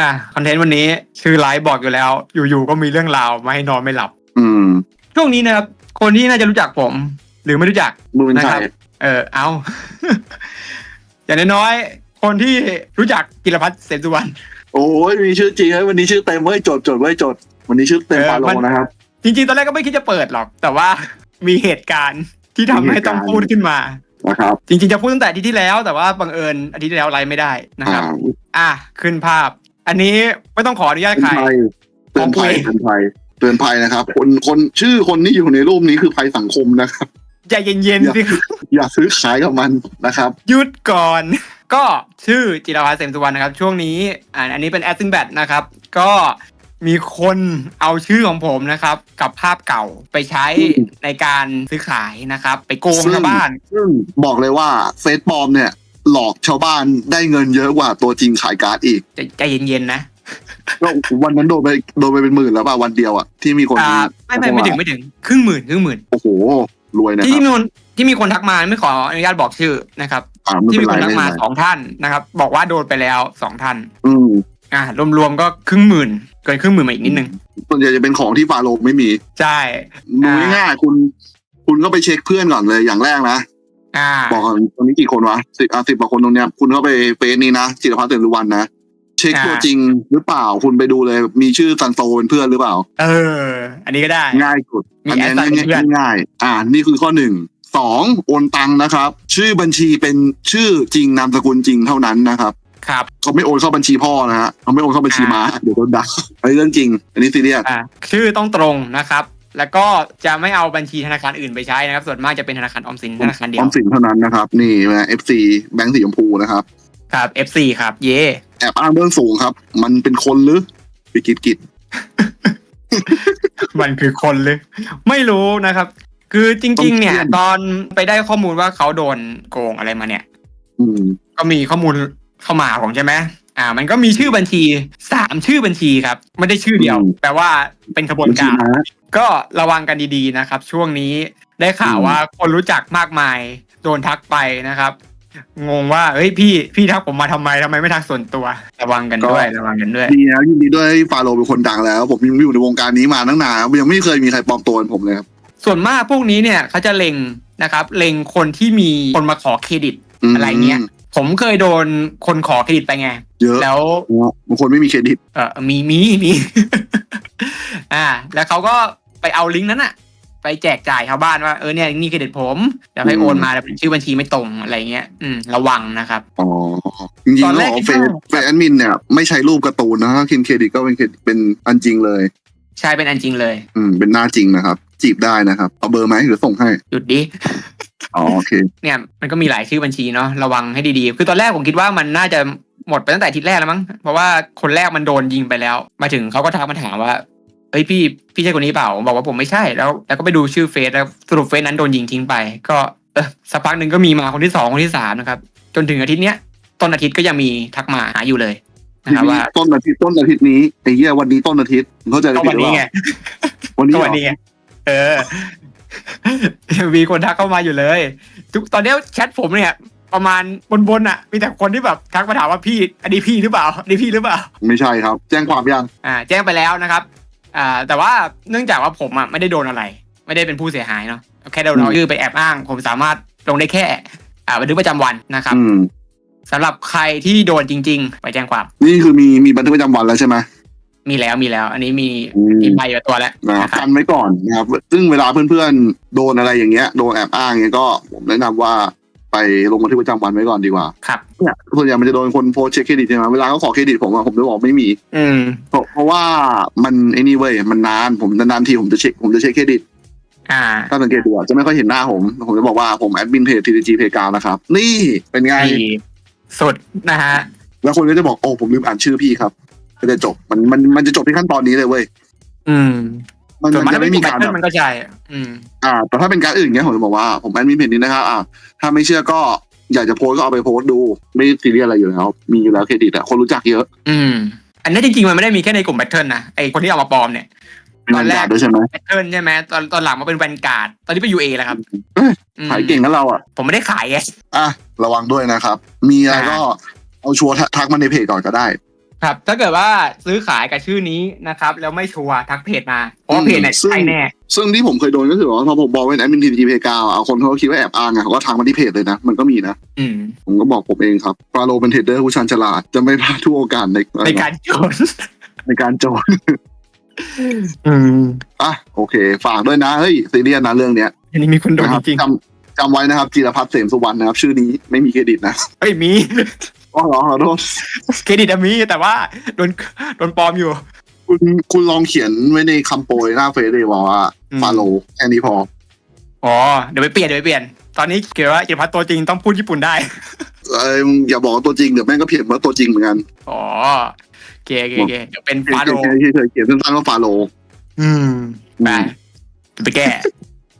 อะคอนเทนต์วันนี้ชื่อไลฟ์บอกอยู่แล้ว อยู่ๆก็มีเรื่องราวมาให้นอนไม่หลับ อืม ช่วงนี้นะครับ คนที่น่าจะรู้จักผม หรือไม่รู้จักมึงเป็นนะใคครรับ เออเอา อย่างน้อยๆคนที่รู้จักกิรพัฒน์เสนสุวรรณ โอ้ยมีชื่อจริงเฮ้ยวันนี้ชื่อเต็มเว้ยจดจดไว้จด วันนี้ชื่อเต็มเออฟาโลมัน นะครับ จริงๆ ตอนแรกก็ไม่คิดจะเปิดหรอก แต่ว่ามีเหตุการณ์ที่ทำให้ต้องพูดขึ้นมา นะครับจริงๆ จะพูดตั้งแต่อาทิตย์ที่แล้ว แต่ว่าบังเอิญอาทิตย์ที่แล้วไลฟ์ไม่ได้นะครับ อ่า อะขึ้นภาพ อันนี้ไม่ต้องขออนุญาตเตือนใครภัยเตือนภัยของกูเองเตือนภัยเตือนภัยนะครับ คนคนชื่อคนที่อยู่ในรูปนี้คือภัยสังคมนะครับใจเย็นๆสิอย่าซื้อขายกับมันนะครับหยุดก่อน ก็ชื่อจิรพัฒน์เสมสุวรรณนะครับ ช่วงนี้อ่าอันนี้เป็นแอสซินแบทนะครับ ก็มีคนเอาชื่อของผมนะครับ กับภาพเก่าไปใช้อืมในการซื้อขายนะครับ ไปโกงซึ่งชาวบ้านซึ่งบอกเลยว่าเฟซปลอมเนี่ย หลอกชาวบ้านได้เงินเยอะกว่าตัวจริงขายการ์ดอีกใจใจเย็นๆนะก็วันนั้นโดนไปโดนไปเป็นหมื่นแล้วป่ะวันเดียวอะที่มีคนอ่าไม่ไม่ไม่ถึงไม่ถึงครึ่งหมื่นครึ่งหมื่นโอ้โหรวยนะคที่รับมีคนที่มีคนทักมาไม่ขออนุญาตบอกชื่อนะครับอ่าไม่ที่เป็มีนไรคนทัไม่กเป็นมาไรสองท่านนะครับ บอกว่าโดนไปแล้วสองท่าน อืมอ่ารวมๆก็ครึ่งหมื่นเกินครึ่งหมื่นมาอีกนิดนึงส่วนใหญ่จะเป็นของที่ฟาโรห์ไม่มี ใช่ดูอ่าง่ายๆคุณ คุณก็ไปเช็คเพื่อนก่อนเลยอย่างแรกนะ อ่าบอกก่อนตรงนี้กี่คนวะสิบอะสิบกว่าคนตรงเนี้ย คุณก็ไปเฟซนี้นะจิรพัฒน์เตือนรุวันนะเช็คอ่าตัวจริงหรือเปล่าคุณไปดูเลย มีชื่อซันโซเป็นเพื่อนหรือเปล่า เออ อันนี้ก็ได้ ง่ายสุดมีอันนี้แอดไลน์เป็นเพื่อนง่ายๆอ่า นี่คือข้อหนึ่งสองโอนตังค์นะครับ ชื่อบัญชีเป็นชื่อจริงนามสกุลจริงเท่านั้นนะครับครับเขาไม่โอนเข้าบัญชีพ่อนะฮะเขาไม่โอนเข้าบัญชีม้าเดี๋ยวโดนด่าอันนี้เรื่องจริง อันนี้ซีเรียสอ่าชื่อต้องตรงนะครับ แล้วก็จะไม่เอาบัญชีธนาคารอื่นไปใช้นะครับ ส่วนมากจะเป็นธนาคารออมสินธนาคารเดีอยวอมสินเท่านั้นนะครับ นี่นะเอฟซีแบงค์สีชมพูนะครับ ครับ FC ครับ เย่แอบอ้างเรื่องสูงครับ มันเป็นคนหรือไปกิดกิดมันคือคนเลยไม่รู้นะครับ คือจริง ๆ เนี่ย ตอนไปได้ข้อมูลว่าเขาโดนโกงอะไรมาเนี่ยอืมก็มีข้อมูลเข้ามาผมใช่ไหม อ่า มันก็มีชื่อบัญชีสามชื่อบัญชีครับ ไม่ได้ชื่อเดียวอืมแปลว่าเป็นขบวนบัญชีการม้าก็ระวังกันดีๆนะครับ ช่วงนี้ได้ข่าวอืมว่าคนรู้จักมากมาย โดนทักไปนะครับ งงว่าเฮ้ยพี่พี่ทักผมมาทำไมทำไมไม่ทักส่วนตัว ระวังกันด้วยระวังกันด้วยดีนะยินดีด้วยฟาโรห์เป็นคนดังแล้ว ผมยังอยู่ในวงการนี้มาตั้งนานยังไม่เคยมีใครปลอมตัวเป็นผมเลยครับส่วนมากพวกนี้เนี่ยเขาจะเล็งนะครับ เล็งคนที่มีคนมาขอเครดิตมอะไรเงี้ย ผมเคยโดนคนขอเครดิตไปไง เยอะแล้วบางคนไม่มีเครดิต เออมีมีมี อ่า แล้วเขาก็ไปเอาลิงก์นั้นอะไปแจกจ่ายชาวบ้านว่าเออเนี่ยนี่เครดิตผมแล้วให้อืมโอนมาแต่เป็นชื่อบัญชีไม่ตรงอะไรเงี้ย อืม ระวังนะครับอ๋อจริงตๆอนแล้วแรกบอกว่าคิเฟดซว่าเฟซแอดมินเนี่ยไม่ใช้รูปการ์ตูนนะถ้าคินเครดิตก็เป็นเครดิตเป็นอันจริงเลย ใช่เป็นอันจริงเลย อืมเป็นหน้าจริงนะครับ จีบได้นะครับเอาเบอร์ไหมหรือส่งให้หยุดดิ อ๋อโอเคเนี่ยมันก็มีหลายชื่อบัญชีเนาะระวังให้ดีๆ คือตอนแรกผมคิดว่ามันน่าจะหมดไปตั้งแต่อาทิตย์แรกแล้วมั้งเพราะว่าคนแรกมันโดนยิงไปแล้ว มาถึงเขาก็ทักมาถามว่าเฮ้ยพี่พี่ใช่คนนี้เปล่าผมบอกว่าผมไม่ใช่แล้ว แล้วก็ไปดูชื่อเฟซแล้วสรุปเฟซนั้นโดนยิงทิ้งไป ก็เออสักพักหนึ่งก็มีมาคนที่สองคนที่สามนะครับ จนถึงอาทิตย์เนี้ยต้นอาทิตย์ก็ยังมีทักมาหาอยู่เลยนะครับว่าต้นอาทิตย์ต้นอาทิตย์นี้ไอ้เหี้ยวันนี้ต้นอาทิตย์เข้าใจก็ผิวัดนหรือนี้เปไงล่าวันนี้ก็เหรวันอนี้ไงเออ มีคนทักเข้ามาอยู่เลย ทุกตอนนี้แชทผมเนี่ย ประมาณบนๆอะ มีแต่คนที่แบบทักมาถามว่าพี่อันนี้พี่หรือเปล่าอันนี้พี่หรือเปล่า ไม่ใช่ครับ แจ้งความยังอ่า แจ้งไปแล้วนะครับ อ่า แต่ว่าเนื่องจากว่าผมอะไม่ได้โดนอะไร ไม่ได้เป็นผู้เสียหายเนาะแค่โดนเอาชื่อไปแอบอ้าง ผมสามารถลงได้แค่ อ่าบันทึกประจำวันนะครับอืมสำหรับใครที่โดนจริง ๆ ไปแจ้งความ นี่คือมีมีบันทึกประจำวันแล้วใช่ไหม มีแล้วมีแล้ว อันนี้มีอืมมีใบอยู่กับตัวแล้วนะนะครับกันไว้ก่อนนะครับซึ่งเวลาเพื่อนๆโดนอะไรอย่างเงี้ยโดนแอบอ้างเงี้ยก็ผมแนะนำว่าไปลงบันทึกประจำวันไว้ก่อนดีกว่าครับเนี่ยส่วนใหญ่มันจะโดนคนโพสต์เช็คเครดิตใช่ไหมเวลาเขาขอเครดิตผมอะผมจะบอกไม่มี อืมเพราะเพราะว่ามันไอ้นี่เว้ยมันนานผมนานๆทีผมจะเช็คผมจะเช็คเครดิตอ่าถ้าสังเกตดูอะจะไม่ค่อยเห็นหน้าผม ผมจะบอกว่าผมแอดมินเพจ TDG เพกานะครับ นี่เป็นไงดีสุดนะฮะ แล้วคนก็จะบอกโอ้ผมลืมอ่านชื่อพี่ครับ ก็จะจบมันมันมันจะจบที่ขั้นตอนนี้เลยเว้ยอืมมันส่วนมันมากจะไม่มีการแบแบบบมันก็ใช่อืม อ่า แต่ถ้าเป็นการอื่นเงี้ยผมจะบอกว่า ผมแอดมินเพจนี้นะครับอ่า ถ้าไม่เชื่อก็อยากจะโพสต์ก็เอาไปโพสต์ดู ไม่ซีเรียสอะไรอยู่แล้ว มีอยู่แล้วเครดิตอะคนรู้จักเยอะ อืม อันนี้จริงๆ มันไม่ได้มีแค่ในกลุ่มแบทเทิลนะไอคนที่เอามาปลอมเนี่ยตอนแรกมีด้วยใช่ไหมแบทเทิลใช่ไหมตอนตอนหลังมาเป็นแวนการ์ดตอนนี้เป็นยูเอแล้วครับเอ้ยอืมขายเก่งนะเราอะผมไม่ได้ขายไงอะระวังด้วยนะครับ มีอะไรอ่าก็เอาชัวร์ทักทักมาในเพจก่อนก็ได้ ครับ ถ้าเกิดว่าซื้อขายกับชื่อนี้นะครับ แล้วไม่ชัวร์ทักเพจมาเพราะว่าเพจเนี่ยซึ่งใช่แน่ ซึ่งที่ผมเคยโดนก็คือว่าพอผมบอกเป็นแอดมินทีจีเพกาเอาคนเขาก็คิดว่าแอบอ้างไงเขาก็ทางมาที่เพจเลยนะ มันก็มีนะอืมผมก็บอกผมเองครับฟาโรเป็นเทรดเดอร์ผู้ชาญฉลาดจะไม่พลาดทุกโอกาสในในการโจรในการโจรอืมอะโอเค ฝากด้วยนะเฮ้ยซีเรียสนะเรื่องเนี้ยอันนี้มีคนโดนนะครับจริงจำจำไว้นะครับ จีรพัฒน์เสมสุวรรณนะครับ ชื่อนี้ไม่มีเครดิตนะๆเอ้ยมี อ๋อเหรอขอโทษเครดิตอะมีแต่ว่าโดนโดนปลอมอยู่ คุณคุณลองเขียนไว้ในคำโปรยหน้าเฟซเลยว่าว่าอืมฟาโรแค่นี้พอ อ๋อ เดี๋ยวไปเปลี่ยนเดี๋ยวไปเปลี่ยน ตอนนี้เกี่ยวว่าจิรพัฒน์ตัวจริงต้องพูดญี่ปุ่นได้เอ้ยมึงอย่าบอกว่าตัวจริงเดี๋ยวแม่งก็เพียนว่าตัวจริงเหมือนกัน อ๋อโอเคโอเคโอเคเดี๋ยวเป็นฟาโรเขียนเขียนเขียนสั้นๆว่าฟาโรอืมไปไปแก้